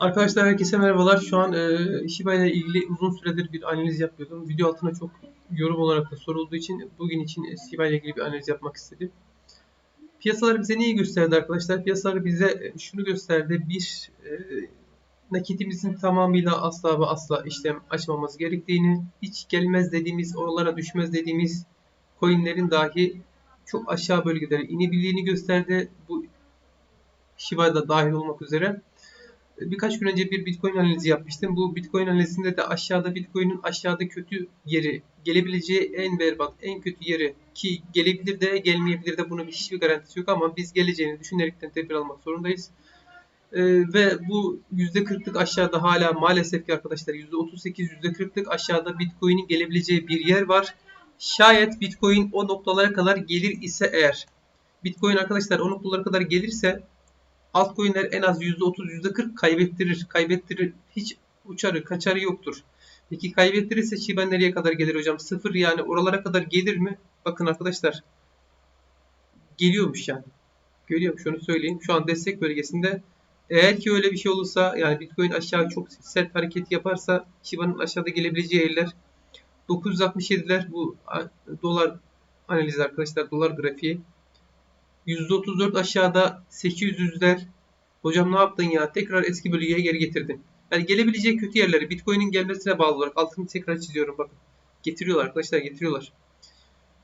Arkadaşlar herkese merhabalar. Şu an e, Shiba ile ilgili uzun süredir bir analiz yapıyordum. Video altına çok yorum olarak da sorulduğu için bugün için e, Shiba ile ilgili bir analiz yapmak istedim. Piyasalar bize neyi gösterdi arkadaşlar? Piyasalar bize e, şunu gösterdi. Bir, e, nakitimizin tamamıyla asla ve asla işlem açmamız gerektiğini, hiç gelmez dediğimiz, oralara düşmez dediğimiz coinlerin dahi çok aşağı bölgelere inebildiğini gösterdi. Bu Shiba'da dahil olmak üzere birkaç gün önce bir Bitcoin analizi yapmıştım. Bu Bitcoin analizinde de aşağıda Bitcoin'in aşağıda kötü yeri gelebileceği en berbat, en kötü yeri ki gelebilir de gelmeyebilir de bunun hiçbir garantisi yok ama biz geleceğini düşünerekten tedbir almak zorundayız. Ee, ve bu %40'lık aşağıda hala maalesef ki arkadaşlar %38, %40'lık aşağıda Bitcoin'in gelebileceği bir yer var. Şayet Bitcoin o noktalara kadar gelir ise eğer Bitcoin arkadaşlar o noktalara kadar gelirse altcoin'ler en az %30 %40 kaybettirir. Kaybettirir. Hiç uçarı kaçarı yoktur. Peki kaybettirirse Shiba nereye kadar gelir hocam? Sıfır yani oralara kadar gelir mi? Bakın arkadaşlar. Geliyormuş yani. Görüyorum şunu söyleyeyim. Şu an destek bölgesinde eğer ki öyle bir şey olursa yani Bitcoin aşağı çok sert hareket yaparsa Shiba'nın aşağıda gelebileceği yerler 967'ler bu dolar analizi arkadaşlar dolar grafiği. %34 aşağıda 800'ler. Hocam ne yaptın ya? Tekrar eski bölgeye geri getirdin. Yani gelebileceği kötü yerleri Bitcoin'in gelmesine bağlı olarak altını tekrar çiziyorum bakın. Getiriyorlar arkadaşlar getiriyorlar.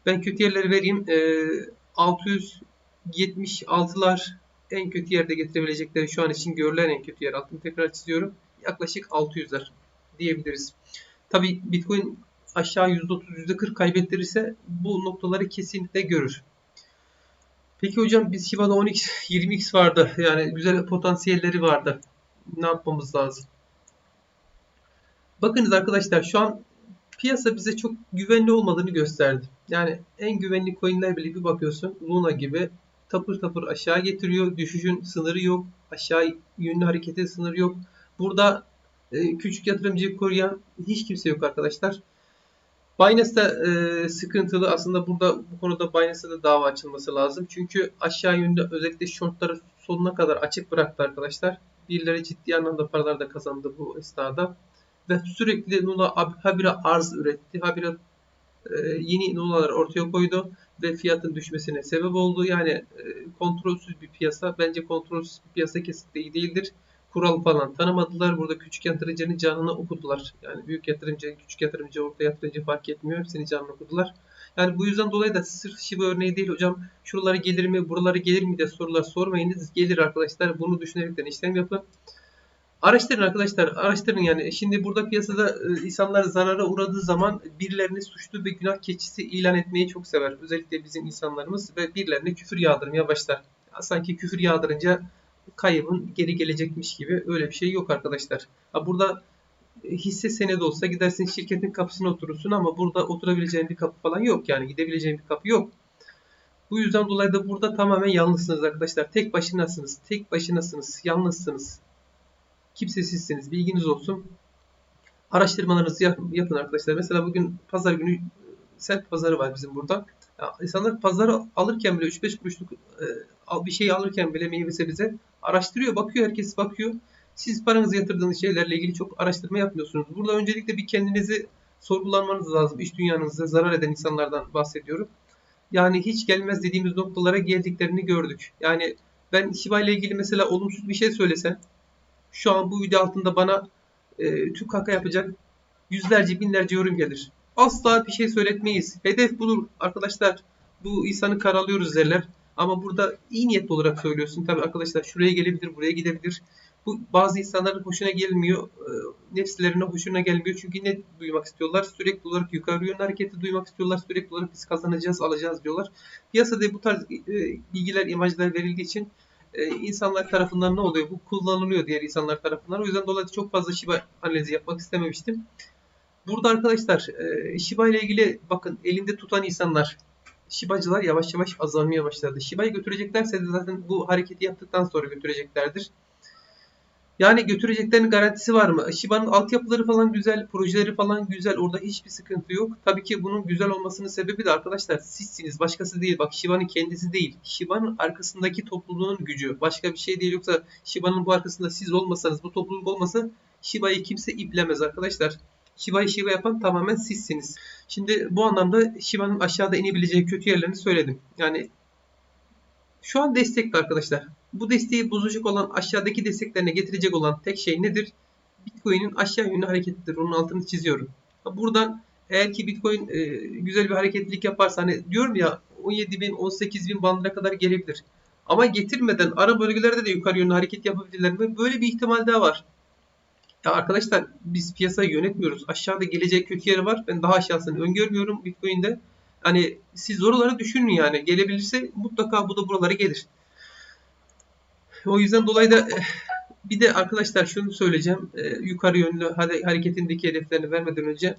Ben kötü yerleri vereyim. Ee, 676'lar en kötü yerde getirebilecekleri şu an için görülen en kötü yer. Altını tekrar çiziyorum. Yaklaşık 600'ler diyebiliriz. Tabi Bitcoin aşağı %30 %40 kaybettirirse bu noktaları kesinlikle görür. Peki hocam biz Shiba'da 10x 20x vardı. Yani güzel potansiyelleri vardı. Ne yapmamız lazım? Bakınız arkadaşlar şu an piyasa bize çok güvenli olmadığını gösterdi. Yani en güvenli coinler bile bir bakıyorsun Luna gibi tapır tapır aşağı getiriyor. Düşüşün sınırı yok. Aşağı yönlü hareketin sınırı yok. Burada e, küçük yatırımcıyı koruyan hiç kimse yok arkadaşlar. Binance de e, sıkıntılı. Aslında burada bu konuda Binance'da da dava açılması lazım. Çünkü aşağı yönde özellikle shortları sonuna kadar açık bıraktı arkadaşlar. Birileri ciddi anlamda paralar da kazandı bu esnada. Ve sürekli Nula habire arz üretti. Habire e, yeni Nula'lar ortaya koydu ve fiyatın düşmesine sebep oldu. Yani e, kontrolsüz bir piyasa. Bence kontrolsüz bir piyasa kesinlikle iyi değildir kural falan tanımadılar. Burada küçük yatırımcının canını okudular. Yani büyük yatırımcı, küçük yatırımcı, orta yatırımcı fark etmiyor. Hepsini canını okudular. Yani bu yüzden dolayı da sırf Shiba örneği değil hocam. Şuraları gelir mi, buraları gelir mi diye sorular sormayınız. Gelir arkadaşlar. Bunu düşünerekten işlem yapın. Araştırın arkadaşlar. Araştırın yani. Şimdi burada piyasada e, insanlar zarara uğradığı zaman birilerini suçlu ve günah keçisi ilan etmeyi çok sever. Özellikle bizim insanlarımız ve birilerine küfür yağdırmaya başlar. Sanki küfür yağdırınca kaybın geri gelecekmiş gibi öyle bir şey yok arkadaşlar. Ha burada e, hisse senedi olsa gidersin şirketin kapısına oturursun ama burada oturabileceğin bir kapı falan yok yani gidebileceğin bir kapı yok. Bu yüzden dolayı da burada tamamen yalnızsınız arkadaşlar. Tek başınasınız. Tek başınasınız. Yalnızsınız. Kimsesizsiniz. Bilginiz olsun. Araştırmalarınızı yapın arkadaşlar. Mesela bugün pazar günü sent pazarı var bizim burada. Ya insanlar pazarı alırken bile 3-5 kuruşluk e, bir şey alırken bile meyve sebze araştırıyor, bakıyor, herkes bakıyor. Siz paranızı yatırdığınız şeylerle ilgili çok araştırma yapmıyorsunuz. Burada öncelikle bir kendinizi sorgulanmanız lazım. İş dünyanızda zarar eden insanlardan bahsediyorum. Yani hiç gelmez dediğimiz noktalara geldiklerini gördük. Yani ben Shiba ile ilgili mesela olumsuz bir şey söylesem şu an bu video altında bana e, Türk haka yapacak yüzlerce binlerce yorum gelir. Asla bir şey söyletmeyiz. Hedef budur arkadaşlar. Bu insanı karalıyoruz derler. Ama burada iyi niyetli olarak söylüyorsun. Tabi arkadaşlar şuraya gelebilir, buraya gidebilir. Bu bazı insanların hoşuna gelmiyor. E, nefslerine hoşuna gelmiyor. Çünkü ne duymak istiyorlar? Sürekli olarak yukarı yönlü hareketi duymak istiyorlar. Sürekli olarak biz kazanacağız, alacağız diyorlar. Piyasada bu tarz e, bilgiler, imajlar verildiği için e, insanlar tarafından ne oluyor? Bu kullanılıyor diğer insanlar tarafından. O yüzden dolayı çok fazla Shiba analizi yapmak istememiştim. Burada arkadaşlar Shiba ile ilgili bakın elinde tutan insanlar Shiba'cılar yavaş yavaş azalmaya başladı. Shiba'yı götüreceklerse de zaten bu hareketi yaptıktan sonra götüreceklerdir. Yani götüreceklerinin garantisi var mı? Shiba'nın altyapıları falan güzel, projeleri falan güzel. Orada hiçbir sıkıntı yok. Tabii ki bunun güzel olmasının sebebi de arkadaşlar sizsiniz. Başkası değil. Bak Shiba'nın kendisi değil. Shiba'nın arkasındaki topluluğun gücü. Başka bir şey değil. Yoksa Shiba'nın bu arkasında siz olmasanız, bu topluluk olmasa Shiba'yı kimse iplemez arkadaşlar. Shiba'yı Shiba yapan tamamen sizsiniz. Şimdi bu anlamda Shiba'nın aşağıda inebileceği kötü yerlerini söyledim. Yani şu an destekli arkadaşlar. Bu desteği bozacak olan aşağıdaki desteklerine getirecek olan tek şey nedir? Bitcoin'in aşağı yönlü hareketidir. Onun altını çiziyorum. Buradan eğer ki Bitcoin e, güzel bir hareketlilik yaparsa hani diyorum ya 17 bin 18 bin bandına kadar gelebilir. Ama getirmeden ara bölgelerde de yukarı yönlü hareket yapabilirler mi? Böyle bir ihtimal daha var. Ya arkadaşlar biz piyasayı yönetmiyoruz. Aşağıda gelecek kötü yeri var. Ben daha aşağısını öngörmüyorum Bitcoin'de. Hani siz oraları düşünün yani. Gelebilirse mutlaka bu da buralara gelir. O yüzden dolayı da eh, bir de arkadaşlar şunu söyleyeceğim. Eh, yukarı yönlü hareketindeki hedeflerini vermeden önce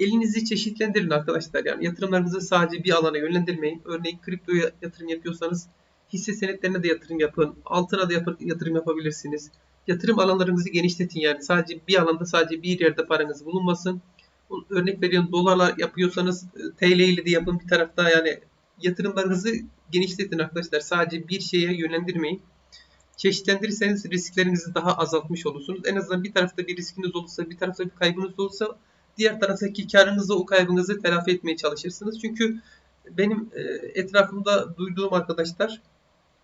elinizi çeşitlendirin arkadaşlar. Yani yatırımlarınızı sadece bir alana yönlendirmeyin. Örneğin kriptoya yatırım yapıyorsanız hisse senetlerine de yatırım yapın. Altına da yatırım yapabilirsiniz. Yatırım alanlarınızı genişletin yani. Sadece bir alanda sadece bir yerde paranız bulunmasın. Örnek veriyorum dolarla yapıyorsanız eh, TL ile de yapın bir tarafta yani yatırımlarınızı genişletin arkadaşlar. Sadece bir şeye yönlendirmeyin çeşitlendirirseniz risklerinizi daha azaltmış olursunuz. En azından bir tarafta bir riskiniz olursa, bir tarafta bir kaybınız olursa diğer taraftaki karınızla o kaybınızı telafi etmeye çalışırsınız. Çünkü benim e, etrafımda duyduğum arkadaşlar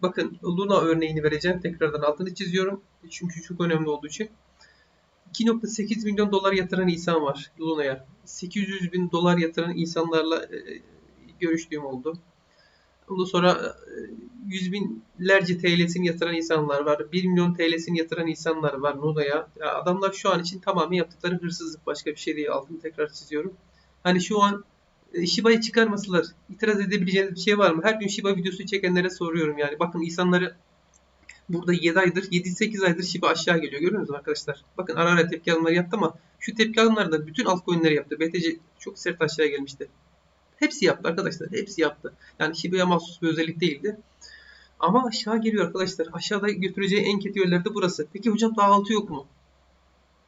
bakın Luna örneğini vereceğim. Tekrardan altını çiziyorum. Çünkü çok önemli olduğu için. 2.8 milyon dolar yatıran insan var Luna'ya. 800 bin dolar yatıran insanlarla e, görüştüğüm oldu. Ondan sonra e, yüz binlerce TL'sini yatıran insanlar var. 1 milyon TL'sini yatıran insanlar var Noda'ya. Ya adamlar şu an için tamamen yaptıkları hırsızlık. Başka bir şey değil. Altını tekrar çiziyorum. Hani şu an Shiba'yı çıkarmasalar itiraz edebileceğiniz bir şey var mı? Her gün Shiba videosu çekenlere soruyorum yani. Bakın insanları burada 7 aydır, 7-8 aydır Shiba aşağı geliyor. Görüyor musunuz arkadaşlar? Bakın ara ara tepki alımları yaptı ama şu tepki alımları da bütün altcoin'leri yaptı. BTC çok sert aşağı gelmişti. Hepsi yaptı arkadaşlar. Hepsi yaptı. Yani Shiba'ya mahsus bir özellik değildi. Ama aşağı geliyor arkadaşlar. Aşağıda götüreceği en kötü yerler de burası. Peki hocam daha altı yok mu?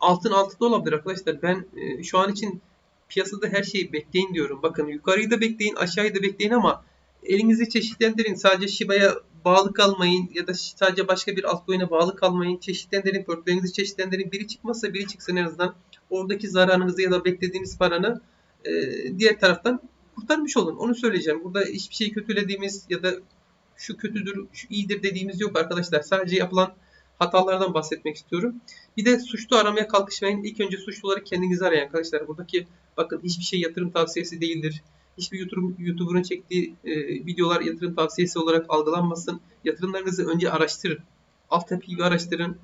Altın altı da olabilir arkadaşlar. Ben e, şu an için piyasada her şeyi bekleyin diyorum. Bakın yukarıyı da bekleyin, aşağıyı da bekleyin ama elinizi çeşitlendirin. Sadece Shiba'ya bağlı kalmayın ya da sadece başka bir altcoin'e bağlı kalmayın. Çeşitlendirin, portföyünüzü çeşitlendirin. Biri çıkmazsa biri çıksın en azından oradaki zararınızı ya da beklediğiniz paranı e, diğer taraftan kurtarmış olun. Onu söyleyeceğim. Burada hiçbir şey kötülediğimiz ya da şu kötüdür, şu iyidir dediğimiz yok arkadaşlar. Sadece yapılan hatalardan bahsetmek istiyorum. Bir de suçlu aramaya kalkışmayın. İlk önce suçluları kendinizi arayın arkadaşlar. Buradaki bakın hiçbir şey yatırım tavsiyesi değildir. Hiçbir YouTube, YouTuber'ın çektiği e, videolar yatırım tavsiyesi olarak algılanmasın. Yatırımlarınızı önce araştırın. Altyapıyı araştırın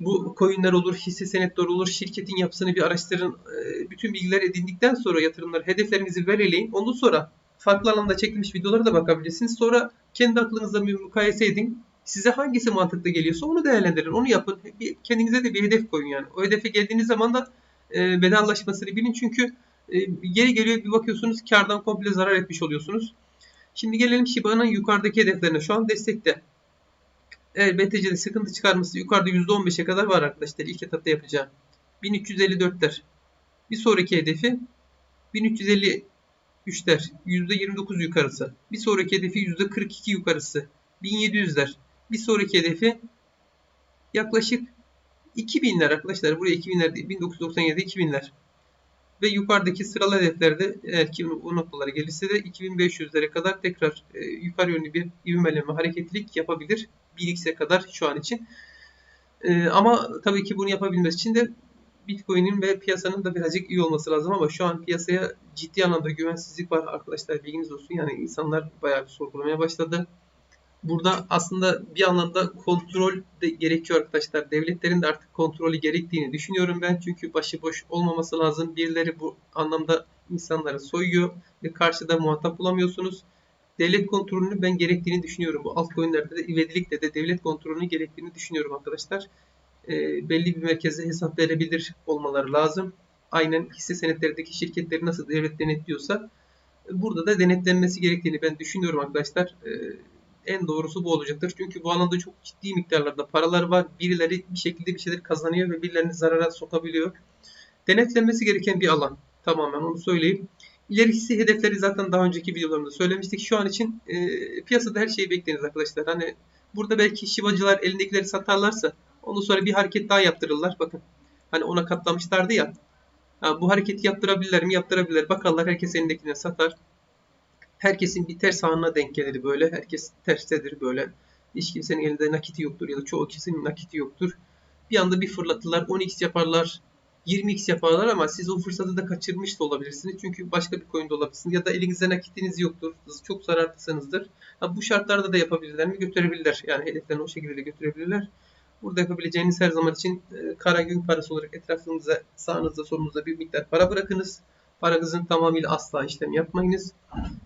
bu coinler olur, hisse senetleri olur, şirketin yapısını bir araştırın. Ee, bütün bilgiler edindikten sonra yatırımlar, hedeflerinizi belirleyin. Ondan sonra farklı alanda çekilmiş videolara da bakabilirsiniz. Sonra kendi aklınızda bir mukayese edin. Size hangisi mantıklı geliyorsa onu değerlendirin, onu yapın. Kendinize de bir hedef koyun yani. O hedefe geldiğiniz zaman da e, bedellaşmasını bilin. Çünkü e, geri geliyor bir bakıyorsunuz kardan komple zarar etmiş oluyorsunuz. Şimdi gelelim Shiba'nın yukarıdaki hedeflerine. Şu an destekte. Eğer BTC'de sıkıntı çıkarması yukarıda %15'e kadar var arkadaşlar. İlk etapta yapacağım. 1354'ler. Bir sonraki hedefi 1353'ler. %29 yukarısı. Bir sonraki hedefi %42 yukarısı. 1700'ler. Bir sonraki hedefi yaklaşık 2000'ler arkadaşlar. Buraya 2000'ler değil. 1997 2000'ler. Ve yukarıdaki sıralı hedeflerde eğer ki o noktalara gelirse de 2500'lere kadar tekrar e, yukarı yönlü bir ivmeleme hareketlilik yapabilir. 1x'e kadar şu an için. E, ama tabii ki bunu yapabilmesi için de Bitcoin'in ve piyasanın da birazcık iyi olması lazım ama şu an piyasaya ciddi anlamda güvensizlik var arkadaşlar bilginiz olsun. Yani insanlar bayağı bir sorgulamaya başladı. Burada aslında bir anlamda kontrol de gerekiyor arkadaşlar. Devletlerin de artık kontrolü gerektiğini düşünüyorum ben. Çünkü başıboş olmaması lazım. Birileri bu anlamda insanları soyuyor ve karşıda muhatap bulamıyorsunuz devlet kontrolünü ben gerektiğini düşünüyorum. Bu altcoin'lerde de ivedilikle de devlet kontrolünü gerektiğini düşünüyorum arkadaşlar. E, belli bir merkeze hesap verebilir olmaları lazım. Aynen hisse senetlerindeki şirketleri nasıl devlet denetliyorsa burada da denetlenmesi gerektiğini ben düşünüyorum arkadaşlar. E, en doğrusu bu olacaktır. Çünkü bu alanda çok ciddi miktarlarda paralar var. Birileri bir şekilde bir şeyler kazanıyor ve birilerini zarara sokabiliyor. Denetlenmesi gereken bir alan. Tamamen onu söyleyeyim. İlerisi hedefleri zaten daha önceki videolarımda söylemiştik. Şu an için e, piyasada her şeyi bekleriz arkadaşlar. Hani burada belki şivacılar elindekileri satarlarsa ondan sonra bir hareket daha yaptırırlar. Bakın hani ona katlamışlardı ya. Ha, bu hareketi yaptırabilirler mi? Yaptırabilirler. Bakarlar herkes elindekini satar. Herkesin bir ters anına denk gelir böyle. Herkes terstedir böyle. Hiç kimsenin elinde nakiti yoktur ya da çoğu kişinin nakiti yoktur. Bir anda bir fırlatırlar. 10x yaparlar. 20x yaparlar ama siz o fırsatı da kaçırmış da olabilirsiniz. Çünkü başka bir coin'de olabilirsiniz. Ya da elinizde nakitiniz yoktur. Çok zararlısınızdır. Ha, bu şartlarda da yapabilirler mi? Götürebilirler. Yani hedeflerini o şekilde de götürebilirler. Burada yapabileceğiniz her zaman için e, kara gün parası olarak etrafınıza, sağınızda, solunuzda bir miktar para bırakınız. Paranızın tamamıyla asla işlem yapmayınız.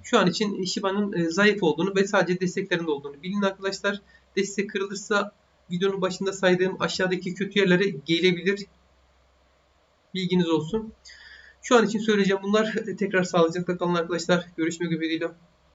Şu an için Shiba'nın e, zayıf olduğunu ve sadece desteklerinde olduğunu bilin arkadaşlar. Destek kırılırsa videonun başında saydığım aşağıdaki kötü yerlere gelebilir. Bilginiz olsun. Şu an için söyleyeceğim bunlar. Tekrar sağlıcakla kalın arkadaşlar. Görüşmek ümidiyle.